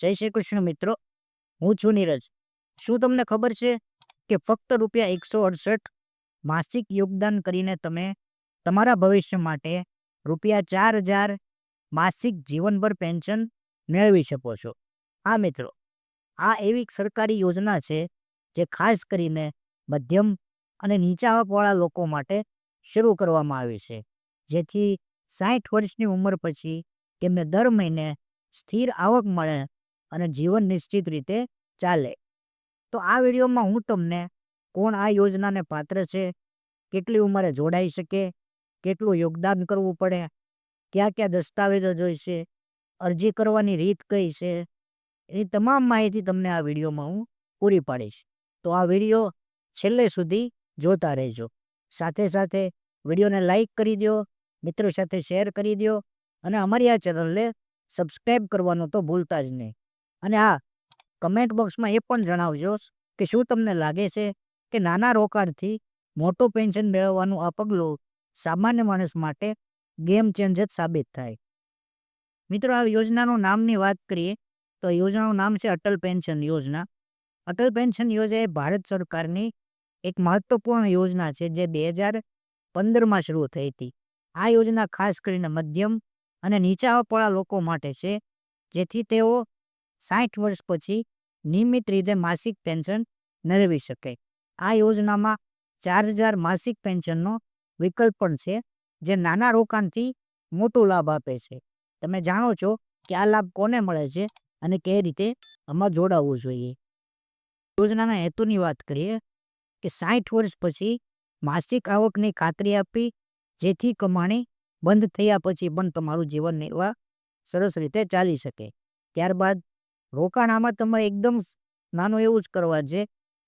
જય શ્રી કૃષ્ણ મિત્રો, હું છું નીરજ. શું તમને ખબર છે કે ફક્ત રૂપિયા એકસો અડસઠ માસિક યોગદાન કરીને તમે તમારા ભવિષ્ય માટે રૂપિયા ચાર હજાર માસિક જીવનભર પેન્શન મેળવી શકો છો? આ મિત્રો, આ એવી સરકારી યોજના છે જે ખાસ કરીને મધ્યમ અને નીચા આવકવાળા લોકો માટે શરૂ કરવામાં આવી છે. જેથી સાઠ વર્ષની ઉંમર પછી તેમને દર મહિને સ્થિર આવક મળે અને જીવન નિશ્ચિત રીતે ચાલે. તો આ વિડીયોમાં હું તમને કોણ આ યોજનાને પાત્ર છે, કેટલી ઉંમરે જોડાઈ શકે, કેટલું યોગદાન કરવું પડે, કયા કયા દસ્તાવેજો જોઈશે, અરજી કરવાની રીત કઈ છે, એની તમામ માહિતી તમને આ વિડીયોમાં હું પૂરી પાડીશ. તો આ વીડિયો છેલ્લે સુધી જોતા રહેજો. સાથે સાથે વિડીયોને લાઇક કરી દો મિત્રો સાથે શેર કરી દો અને અમારી આ ચેનલને સબસ્ક્રાઈબ કરવાનું તો ભૂલતા જ નહીં. અને હા કમેન્ટ બોક્સમાં એ પણ જણાવજો કે શું તમને લાગે છે કે નાના રોકાણથી મોટું પેન્શન મેળવવાનું આ પગલું સામાન્ય માણસ માટે ગેમ ચેન્જર સાબિત થાય. મિત્રો, આ યોજનાનું નામની વાત કરીએ તો યોજનાનું નામ છે અટલ પેન્શન યોજના. અટલ પેન્શન યોજના એ ભારત સરકારની એક મહત્વપૂર્ણ યોજના છે જે બે હજાર પંદરમાં શરૂ થઈ હતી. આ યોજના ખાસ કરીને મધ્યમ અને નીચા આવકવાળા લોકો માટે છે જેથી તેઓ સાઠ વર્ષ પછી નિયમિત રીતે માસિક પેન્શન મેળવી શકે. આ યોજનામાં ચાર હજાર માસિક પેન્શનનો વિકલ્પ પણ છે, જે નાના રોકાણથી મોટો લાભ આપે છે. તમે જાણો છો કે આ લાભ કોને મળે છે અને કઈ રીતે આમાં જોડાવવું જોઈએ? યોજનાના હેતુની વાત કરીએ કે સાઠ વર્ષ પછી માસિક આવકની ખાતરી આપી જેથી કમાણી બંધ થયા પછી પણ તમારું જીવન નિર્વાહ સરસ રીતે ચાલી શકે. ત્યારબાદ રોકાણ આમાં તમારે એકદમ નાનું એવું જ કરવા છે.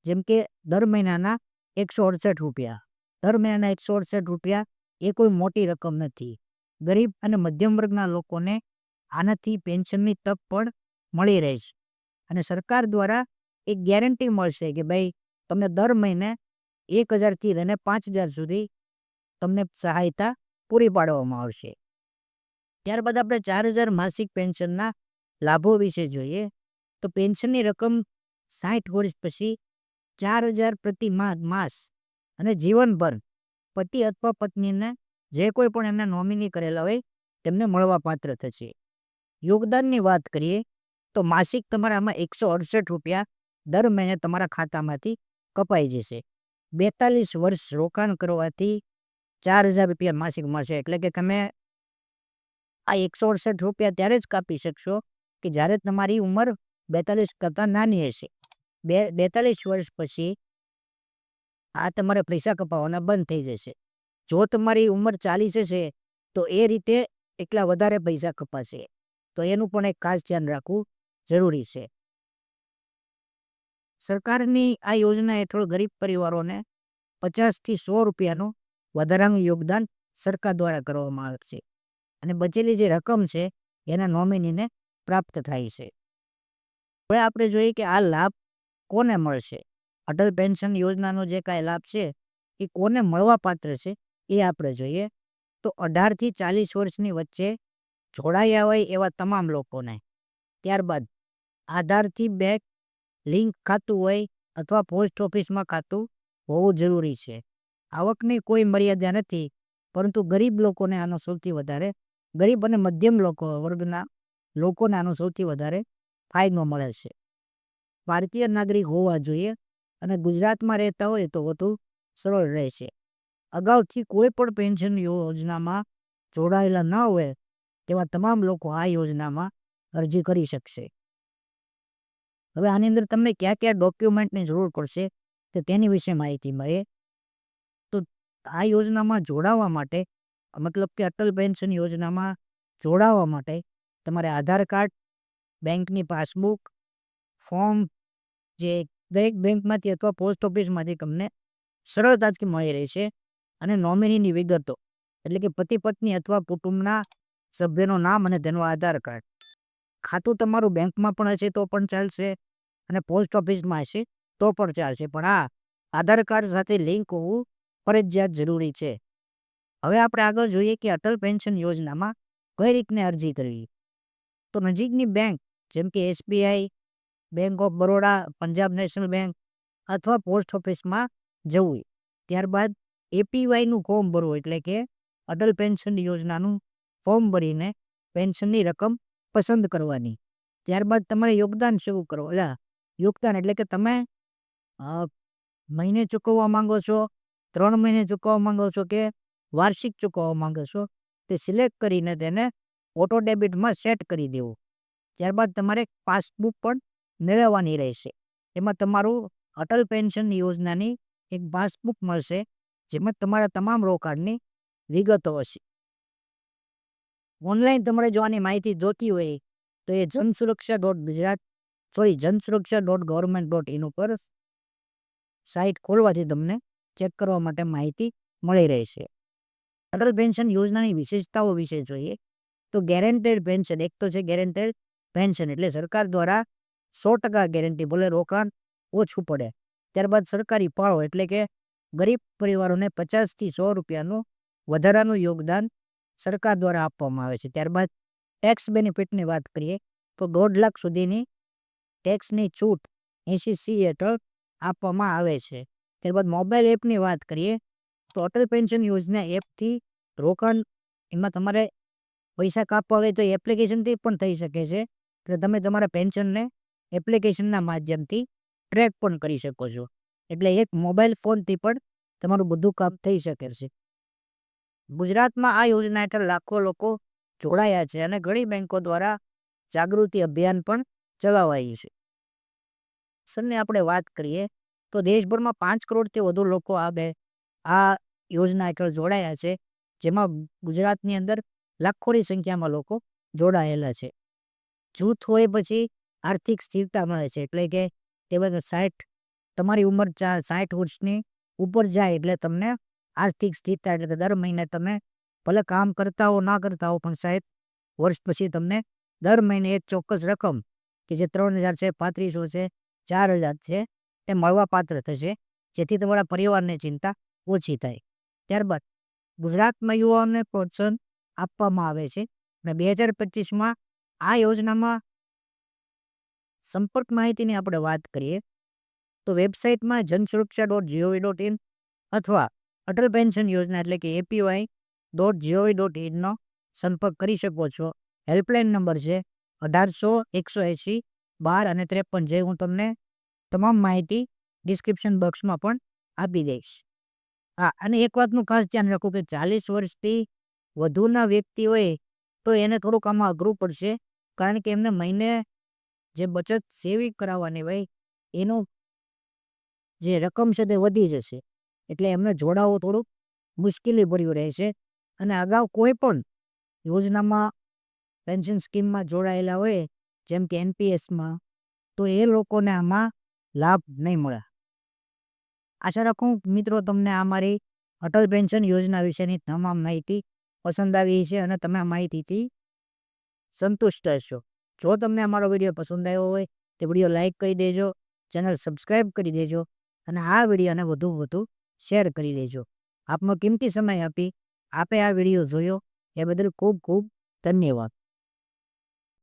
જેમ કે દર મહિનાના એકસો અડસઠ રૂપિયા. દર મહિનાના એકસો અડસઠ રૂપિયા એ કોઈ મોટી રકમ નથી. ગરીબ અને મધ્યમ વર્ગના લોકોને આનાથી પેન્શનની તક પણ મળી રહેશે અને સરકાર દ્વારા એક ગેરંટી મળશે કે ભાઈ, તમને દર મહિને એક હજારથી લઈને પાંચ હજાર સુધી તમને સહાયતા પૂરી પાડવામાં આવશે. ત્યારબાદ આપણે ચાર હજાર માસિક પેન્શનના લાભો વિશે જોઈએ, તો પેન્શનની રકમ સાઠ વર્ષ પછી ચાર હજાર પ્રતિ માસ અને જીવનભર પતિ અથવા પત્નીને જે કોઈ પણ એમના નોમિની કરેલા હોય, તેમને મળવાપાત્ર થશે. યોગદાનની વાત કરીએ, તો માસિક તમારામાં એકસો અડસઠ રૂપિયા દર મહિને તમારા ખાતામાંથી કપાઈ જશે. બેતાલીસ વર્ષ રોકાણ કરવાથી ચાર હજાર રૂપિયા માસિક મળશે, એટલે કે તમે આ એકસો અડસઠ રૂપિયા ત્યારે જ કાપી શકશો કે જ્યારે તમારી ઉંમર બેતાલીસ કરતાં નાની હશે, બે, બેતાલીસ વર્ષ પછી આ તમારે પૈસા કપાવવાના બંધ થઈ જશે. જો તમારી ઉંમર ચાલીસ હશે, તો એ રીતે એટલા વધારે પૈસા કપાશે. તો એનું પણ એક ખાસ ધ્યાન રાખવું જરૂરી છે. સરકારની આ યોજના હેઠળ ગરીબ પરિવારોને પચાસથી સો રૂપિયાનું વધારાનું યોગદાન સરકાર દ્વારા કરવામાં આવે છે અને બચેલી જે રકમ છે, એના નોમિનીને પ્રાપ્ત થાય છે. હવે આપણે જોઈએ કે આ લાભ કોને મળશે? અટલ પેન્શન યોજનાનો જે કાંઈ લાભ છે, એ કોને મળવા પાત્ર છે, એ આપણે જોઈએ. તો અઢારથી ચાલીસ વર્ષની વચ્ચે જોડાયા હોય એવા તમામ લોકોને ત્યારબાદ આધારથી બેંક, લિંક ખાતું હોય અથવા પોસ્ટ ઓફિસમાં ખાતું હોવું જરૂરી છે. આવકની કોઈ મર્યાદા નથી, પરંતુ ગરીબ લોકોને આનો સૌથી વધારે, ગરીબ અને મધ્યમ લોકો વર્ગના લોકોને આનો સૌથી વધારે ફાયદો મળે છે. ભારતીય નાગરિક હોવા જોઈએ અને ગુજરાતમાં રહેતા હોય તો વધુ સરળ રહેશે અગાઉથી કોઈ પણ પેન્શન યોજનામાં જોડાયેલા ન હોય તેવા તમામ લોકો આ યોજનામાં અરજી કરી શકશે. હવે આની અંદર તમને કયા કયા ડોક્યુમેન્ટની જરૂર પડશે તો તેની વિશે માહિતી મળે. તો આ યોજનામાં જોડાવા માટે, મતલબ કે અટલ પેન્શન યોજનામાં જોડાવા માટે તમારે આધાર કાર્ડ, બેંકની પાસબુક, ફોર્મ, જે દરેક બેંકમાંથી અથવા પોસ્ટ ઓફિસમાંથી તમને સરળતાથી મળી રહેશે અને નોમિનીની વિગતો, એટલે કે પતિ પત્ની અથવા કુટુંબના સભ્યનું નામ અને તેનું આધાર કાર્ડ. ખાતું તમારું બેંકમાં પણ હશે તો પણ ચાલશે અને પોસ્ટ ઓફિસમાં હશે તો પણ ચાલશે. પણ આ આધાર કાર્ડ સાથે લિંક હોવું ફરજિયાત જરૂરી છે. હવે આપણે આગળ જોઈએ કે અટલ પેન્શન યોજનામાં કઈ રીતને અરજી કરવી? તો નજીકની બેંક, જેમ કે SBI, bank of Baroda, Punjab national bank અથવા પોસ્ટ ઓફિસમાં જવું ત્યારબાદ એપીવાયનું ફોર્મ ભરવું એટલે કે અટલ પેન્શન યોજનાનું ફોર્મ ભરીને પેન્શનની રકમ પસંદ કરવાની. ત્યારબાદ તમારે યોગદાન શરૂ કરો એટલે યોગદાન એટલે કે તમે મહિને ચૂકવવા માંગો છો, ત્રણ મહિને ચૂકવવા માંગો છો કે વાર્ષિક ચૂકવવા માંગો છો, તે સિલેક્ટ કરીને તેને ઓટો ડેબિટમાં સેટ કરી દેવું. ત્યારબાદ તમારે પાસબુક પણ મેળવવાની રહેશે. એમાં તમારું અટલ પેન્શન યોજનાની એક પાસબુક મળશે, જેમાં તમારા તમામ રોકાણની વિગતો હશે. ઓનલાઈન તમારે જો આની માહિતી જોતી હોય તો એ જન Suraksha dot Gujarat sorry Jan Suraksha dot government dot in ઉપર સાઇટ ખોલવાથી તમને ચેક કરવા માટે માહિતી મળી રહેશે. અટલ પેન્શન યોજનાની વિશેષતાઓ વિશે જોઈએ તો ગેરેન્ટેડ પેન્શન એક તો છે ગેરેન્ટેડ પેન્શન એટલે સરકાર દ્વારા સો ટકા ગેરંટી ભલે રોકાણ ઓછું પડે. ત્યારબાદ સરકારી ફાળો, એટલે કે ગરીબ પરિવારોને પચાસથી સો રૂપિયાનું વધારાનું યોગદાન સરકાર દ્વારા આપવામાં આવે છે. ત્યારબાદ ટેક્સ બેનિફિટની વાત કરીએ, તો દોઢ લાખ સુધીની ટેક્સની છૂટ એંશી સી હેઠળ આપવામાં આવે છે. ત્યારબાદ મોબાઈલ એપની વાત કરીએ, તો અટલ પેન્શન યોજના એપથી રોકાણ, એમાં તમારે પૈસા કાપવા હોય તો એપ્લિકેશનથી પણ થઈ શકે છે. એટલે તમે તમારા પેન્શનને એપ્લિકેશનના માધ્યમથી ટ્રેક પણ કરી શકો છો. એટલે એક મોબાઈલ ફોનથી પણ તમારું બધું કામ થઈ શકે છે. ગુજરાતમાં આ યોજના હેઠળ લાખો લોકો જોડાયા છે અને ઘણી બેંકો દ્વારા જાગૃતિ અભિયાન પણ ચલાવાયું છે. સરની આપણે વાત કરીએ તો દેશભરમાં પાંચ કરોડથી વધુ લોકો આ બે, આ યોજના હેઠળ જોડાયા છે. જેમાં ગુજરાતની અંદર લાખોની સંખ્યામાં લોકો જોડાયેલા છે. જૂથ હોય પછી આર્થિક સ્થિરતા મળે છે, એટલે કે તે સાઠ, તમારી ઉંમર સાઠ વર્ષની ઉપર જાય એટલે તમને આર્થિક સ્થિરતા એટલે કે દર મહિને તમે ભલે કામ કરતા હો, ના કરતા હો, પણ સાહેબ વર્ષ પછી તમને દર મહિને એક ચોક્કસ રકમ કે જે ત્રણ હજાર છે, પાંત્રીસો છે, ચાર હજાર છે એ મળવાપાત્ર થશે, જેથી તમારા પરિવારને ચિંતા ઓછી થાય. ત્યારબાદ ગુજરાતમાં યુવાઓને પ્રોત્સાહન આપવામાં આવે છે. અને બે હજાર પચીસમાં આ યોજનામાં સંપર્ક માહિતીની આપણે વાત કરીએ, તો વેબસાઇટમાં Jansuraksha dot GOV dot in અથવા અટલ પેન્શન યોજના એટલે કે એપીવાય ડોટ જીઓવી ડોટ ઇનનો સંપર્ક કરી શકો છો. હેલ્પલાઇન નંબર છે અઢારસો એકસો એંસી બાર અને ત્રેપન, જે હું તમને તમામ માહિતી ડિસ્ક્રિપ્શન બોક્સમાં પણ આપી દઈશ. હા, અને એક વાતનું ખાસ ધ્યાન રાખું કે ચાલીસ વર્ષથી વધુના વ્યક્તિ હોય તો એને થોડુંક આમાં અઘરું પડશે, કારણ કે એમને મહિને જે બચત સેવિંગ કરાવવાની હોય, એનું જે રકમ છે તે વધી જશે. એટલે એમને જોડાવવું થોડુંક મુશ્કેલી ભર્યું રહેશે. અને અગાઉ કોઈ પણ યોજનામાં, પેન્શન સ્કીમમાં જોડાયેલા હોય, જેમ કે એનપીએસમાં તો એ લોકોને આમાં લાભ નહીં મળે. આશા રાખું મિત્રો, તમને આ મારી અટલ પેન્શન યોજના વિશેની તમામ માહિતી પસંદ આવી છે અને તમે આ માહિતીથી સંતુષ્ટ હશો. જો તમને અમારો વીડિયો પસંદ આવ્યો હોય તો વીડિયો લાઇક કરી દેજો, ચેનલ સબસ્ક્રાઈબ કરી દેજો અને આ વિડીયોને વધુ વધુ શેર કરી દેજો. આપનો કિંમતી સમય આપી આપે આ વીડિયો જોયો, એ બદલ ખૂબ ખૂબ ધન્યવાદ.